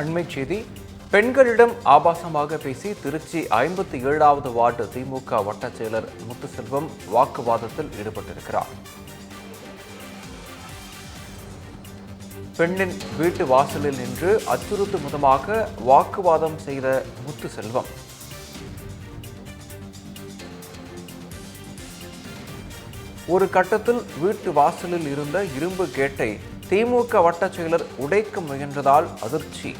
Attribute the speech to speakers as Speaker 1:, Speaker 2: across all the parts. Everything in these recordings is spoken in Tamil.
Speaker 1: அண்மைச் செய்தி. பெண்களிடம் ஆபாசமாக பேசி திருச்சி ஐம்பத்தி ஏழாவது வார்டு திமுக வட்டச் செயலர் முத்துசெல்வம் வாக்குவாதத்தில் ஈடுபட்டிருக்கிறார். பெண்ணின் வீட்டு வாசலில் நின்று அச்சுறுத்தும் விதமாக வாக்குவாதம் செய்த முத்துசெல்வம். ஒரு கட்டத்தில் வீட்டு வாசலில் இருந்த இரும்பு கேட்டை திமுக வட்டச் செயலர் உடைக்க முயன்றதால் அதிர்ச்சி.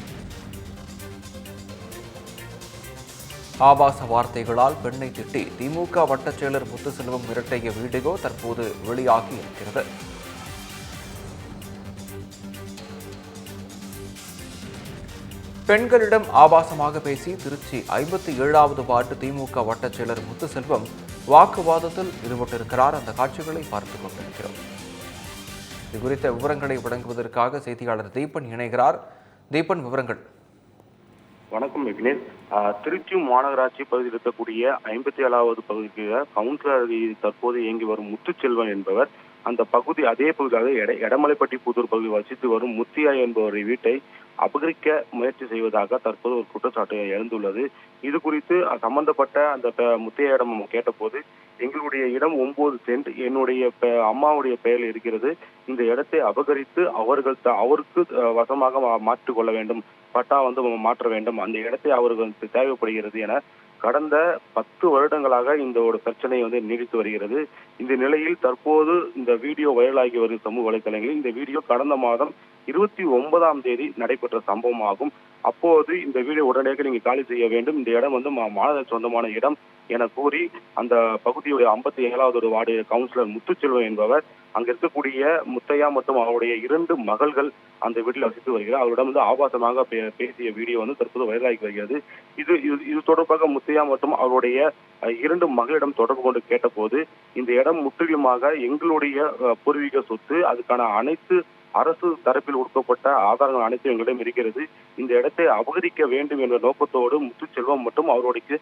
Speaker 1: ஆபாச வார்த்தைகளால் பெண்ணை திட்டி திமுக வட்டச் செயலர் முத்துசெல்வம் மிரட்டிய வீடியோ தற்போது வெளியாகி இருக்கிறது. பெண்களிடம் ஆபாசமாக பேசி திருச்சி ஐம்பத்தி ஏழாவது வார்டு திமுக வட்டச் செயலர் முத்துசெல்வம் வாக்குவாதத்தில் ஈடுபட்டிருக்கிறார். அந்த காட்சிகளை பார்த்துக் கொண்டிருக்கிறோம். இது குறித்த விவரங்களை வழங்குவதற்காக செய்தியாளர் தீபன் இணைகிறார். தீபன் விவரங்கள்.
Speaker 2: வணக்கம் விக்னேஷ். திருச்சி மாநகராட்சி பகுதியில் இருக்கக்கூடிய ஐம்பத்தி ஏழாவது பகுதிக்கு கவுன்சிலர் தற்போது இயங்கி வரும் முத்துச்செல்வன் என்பவர் அந்த பகுதி அதே பகுதியாக எட எடமலைப்பட்டி புதூர் பகுதி வசித்து வரும் முத்தியா என்பவரை வீட்டை அபகரிக்க முயற்சி செய்வதாக தற்போது ஒரு குற்றச்சாட்டு எழுந்துள்ளது. இது குறித்து சம்பந்தப்பட்ட அந்த முத்தையிடம் நம்ம கேட்டபோது எங்களுடைய இடம் ஒன்பது சென்ட் என்னுடைய பெ- அம்மாவுடைய பெயரில் இருக்கிறது. இந்த இடத்தை அபகரித்து அவர்கள் த- அவருக்கு வசமாக மா- வேண்டும். பட்டா வந்து மாற்ற வேண்டும். அந்த இடத்தை அவர்களுக்கு தேவைப்படுகிறது என கடந்த பத்து வருடங்களாக இந்த ஒரு பிரச்சனை வந்து நீடித்து வருகிறது. இந்த நிலையில் தற்போது இந்த வீடியோ வைரலாகி வரும் சமூக வலைதளங்களில் இந்த வீடியோ கடந்த மாதம் இருபத்தி ஒன்பதாம் தேதி நடைபெற்ற சம்பவம் ஆகும் அப்போது இந்த வீடியோ உடனடியாக நீங்க காலி செய்ய வேண்டும். இந்த இடம் வந்து மா- மாநில சொந்தமான இடம் என கூறி அந்த பகுதியுடைய ஐம்பத்தி ஏழாவது ஒரு வார்டு கவுன்சிலர் முத்துச்செல்வன் என்பவர் அங்க இருக்கக்கூடிய முத்தையா மற்றும் அவருடைய இரண்டு மகள்கள் அந்த வீட்டில் வசித்து வருகிறார். அவரிடம் வந்து ஆபாசமாக பே- பேசிய வீடியோ வந்து தற்போது வைரலாகி வருகிறது. இது இது இது தொடர்பாக முத்தையா மற்றும் அவருடைய இரண்டு மகளிடம் தொடர்பு கொண்டு கேட்டபோது இந்த இடம் முற்றிலுமாக எங்களுடைய பூர்வீக சொத்து. அதுக்கான அனைத்து அரசு தரப்பில் கொடுக்கப்பட்ட ஆதாரங்கள் அனைத்தும் எங்களிடம் இருக்கிறது. இந்த இடத்தை அபகரிக்க வேண்டும் என்ற நோக்கத்தோடு முத்துச்செல்வம் மற்றும் அவருடைய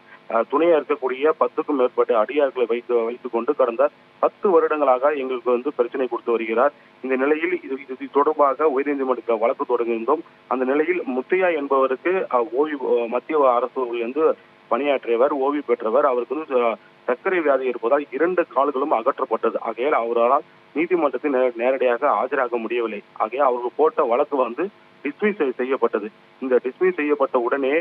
Speaker 2: துணையா இருக்கக்கூடிய பத்துக்கும் மேற்பட்ட அடியார்களை வைத்து வைத்துக் கொண்டு கடந்த பத்து வருடங்களாக எங்களுக்கு வந்து பிரச்சனை கொடுத்து வருகிறார். இந்த நிலையில் இது இது தொடர்பாக உயர்நீதிமன்றத்தில் வழக்கு தொடங்கியிருந்தோம் அந்த நிலையில் முத்தையா என்பவருக்கு அஹ், ஓய்வு மத்திய அரசு வந்து பணியாற்றியவர் ஓய்வு பெற்றவர். அவருக்கு வந்து சர்க்கரை வியாதி இருப்பதால் இரண்டு கால்களும் அகற்றப்பட்டது. ஆகையால் அவரால் நீதிமன்றத்தில் நேரடியாக ஆஜராக முடியவில்லை. ஆகையா அவர்கள் போட்ட வழக்கு வந்து டிஸ்மிஸ் செய்யப்பட்டது. இந்த டிஸ்மிஸ் செய்யப்பட்ட உடனே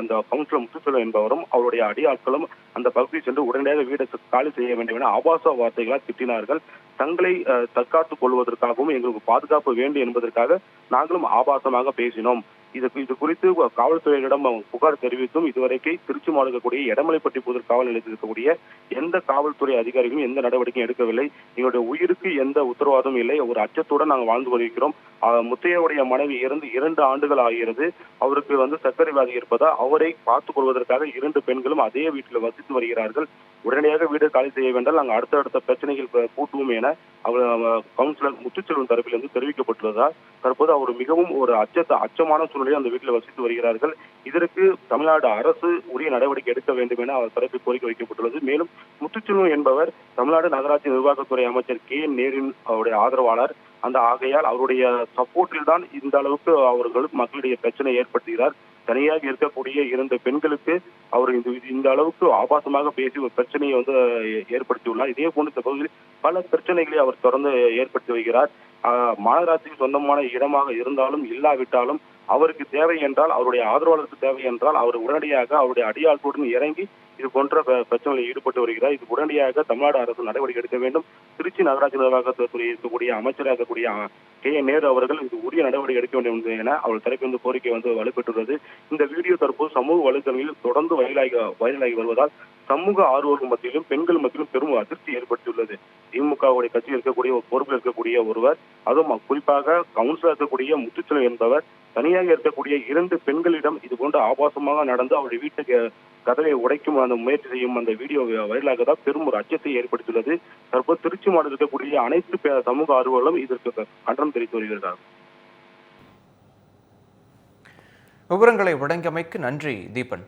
Speaker 2: அந்த கவுன்சிலர் முத்துச்செல்வன் என்பவரும் அவருடைய அடியாட்களும் அந்த பகுதியை சென்று உடனடியாக வீடு காலி செய்ய வேண்டும் என ஆபாச வார்த்தைகளால் திட்டினார்கள். தங்களை தற்காத்துக் கொள்வதற்காகவும் எங்களுக்கு பாதுகாப்பு வேண்டும் என்பதற்காக நாங்களும் ஆபாசமாக பேசினோம். இது இது குறித்து காவல்துறையிடம் புகார் தெரிவித்தும் இதுவரைக்கும் திருச்சி மாவட்டம் இருக்கக்கூடிய எடமலைப்பட்டி புதூர் காவல் நிலையத்தில் இருக்கக்கூடிய எந்த காவல்துறை அதிகாரிகளும் எந்த நடவடிக்கையும் எடுக்கவில்லை. எங்களுடைய உயிருக்கு எந்த உத்தரவாதமும் இல்லை. ஒரு அச்சத்துடன் நாங்கள் வாழ்ந்து கொண்டிருக்கிறோம். ஆஹ் முத்தையாவுடைய மனைவி இருந்து இரண்டு ஆண்டுகள் ஆகிறது. அவருக்கு வந்து சர்க்கரை வியாதி இருப்பதால் அவரை பார்த்துக் கொள்வதற்காக இரண்டு பெண்களும் அதே வீட்டில் வசித்து வருகிறார்கள். உடனடியாக வீடு காலி செய்ய வேண்டாம் நாங்கள் அடுத்தடுத்த பிரச்சனைகள் கூட்டுவோம் என அவர் கவுன்சிலர் முத்துச்செல்வன் தரப்பில் இருந்து தெரிவிக்கப்பட்டுள்ளதால் தற்போது அவர் மிகவும் ஒரு அச்சத்த அச்சமான சூழ்நிலையில் அந்த வீட்டில் வசித்து வருகிறார்கள். இதற்கு தமிழ்நாடு அரசு உரிய நடவடிக்கை எடுக்க வேண்டும் என அவர் தரப்பில் கோரிக்கை வைக்கப்பட்டுள்ளது. மேலும் முத்துச்செல்வன் என்பவர் தமிழ்நாடு நகராட்சி நிர்வாகத்துறை அமைச்சர் கே. நேரின் அவருடைய ஆதரவாளர். அந்த ஆகையால் அவருடைய சப்போர்ட்டில் தான் இந்த அளவுக்கு அவர்கள் மக்களுடைய பிரச்சனை ஏற்படுத்துகிறார். தனியாக இருக்கக்கூடிய இரண்டு பெண்களுக்கு அவர் இந்த இந்த அளவுக்கு ஆபாசமாக பேசி ஒரு பிரச்சனையை வந்து ஏற்படுத்தியுள்ளார். இதே போன்ற இந்த பகுதியில் பல பிரச்சனைகளை அவர் தொடர்ந்து ஏற்படுத்தி வருகிறார். ஆஹ் மாநகராட்சிக்கு சொந்தமான இடமாக இருந்தாலும் இல்லாவிட்டாலும் அவருக்கு தேவை என்றால் அவருடைய ஆதரவாளருக்கு தேவை என்றால் அவர் உடனடியாக அவருடைய அடியாட்களுடன் இறங்கி இது போன்ற பிரச்சனைகளில் ஈடுபட்டு வருகிறார். இது உடனடியாக தமிழ்நாடு அரசு நடவடிக்கை எடுக்க வேண்டும். திருச்சி நகராட்சி நிர்வாகத்துறை இருக்கக்கூடிய அமைச்சராக இருக்கக்கூடிய கே. நேரு அவர்கள் இது உரிய நடவடிக்கை எடுக்க வேண்டும் என அவர் தரப்பு வந்து கோரிக்கை வந்து வலுப்பெற்றுள்ளது. இந்த வீடியோ தற்போது சமூக வலைதளங்களில் தொடர்ந்து வைரலாகி வைரலாகி வருவதால் சமூக ஆர்வலர்கள் மத்தியிலும் பெண்கள் மத்தியிலும் பெரும் அதிர்ச்சி ஏற்படுத்தியுள்ளது. திமுகவுடைய கட்சியில் இருக்கக்கூடிய ஒரு பொறுப்பில் இருக்கக்கூடிய ஒருவர் அதுவும் குறிப்பாக கவுன்சிலர் இருக்கக்கூடிய முத்துச்செல்வன் என்பவர் தனியாக இருக்கக்கூடிய இரண்டு பெண்களிடம் இது போன்ற ஆபாசமாக நடந்து அவருடைய வீட்டுக்கு கதவை உடைக்கும் அந்த முயற்சி செய்யும் அந்த வீடியோ வைரலாகதான் பெரும் ஒரு அச்சத்தை ஏற்படுத்தியுள்ளது. தற்போது திருச்சி மாவட்டத்தில் இருக்கக்கூடிய அனைத்து பே- சமூக ஆர்வலர்களும் இதற்கு கண்டனம் தெரிவித்து வருகிறார்கள்.
Speaker 1: விவரங்களை வழங்கியமைக்கு நன்றி தீபன்.